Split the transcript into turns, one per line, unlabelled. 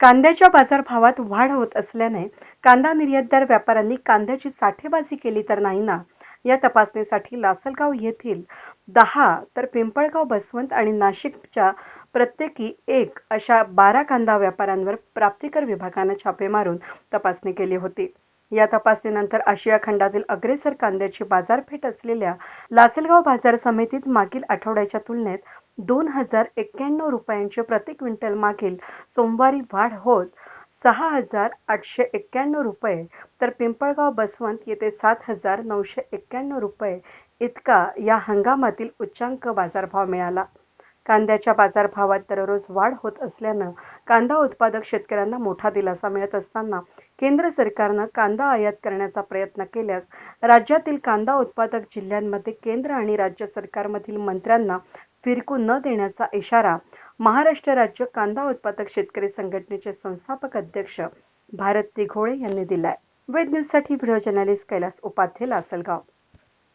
कांद्याच्या बाजारभावात वाढ होत असल्याने कांदा निर्यातदार व्यापाऱ्यांनी कांद्याची साठेबाजी केली तर नाही ना? या तपासणीसाठी लासलगाव येथील दहा तर पिंपळगाव बसवंत आणि नाशिकच्या प्रत्येकी एक अशा बारा कांदा व्यापाऱ्यांवर प्राप्तिकर विभागानं छापे मारून तपासणी केली होती. या तपासणीनंतर आशिया खंडातील अग्रेसर कांद्याची बाजारपेठ असलेल्या लासलगाव बाजार समितीत मागील आठवड्याच्या तुलनेत दोन हजार एक्क्याण्णव रुपयांचे प्रति क्विंटल मागील सोमवारी वाढ होत सहा हजार आठशे एक्क्याण्णव रुपये तर पिंपळगाव बसवंत येथे सात हजार नऊशे एक्क्याण्णव रुपये इतका या हंगामातील उच्चांक बाजारभाव मिळाला. कांद्याच्या बाजारभावात दररोज वाढ होत असल्यानं कांदा उत्पादक शेतकऱ्यांना मोठा दिलासा मिळत असताना केंद्र सरकारनं कांदा आयात करण्याचा प्रयत्न केल्यास राज्यातील कांदा उत्पादक जिल्ह्यांमध्ये केंद्र आणि राज्य सरकारमधील मंत्र्यांना फिरकू न देण्याचा इशारा महाराष्ट्र राज्य कांदा उत्पादक शेतकरी संघटनेचे संस्थापक अध्यक्ष भारत तिघोळे यांनी दिलाय. वेद न्यूजसाठी व्हिडिओ जर्नलिस्ट कैलास उपाध्ये लासलगाव.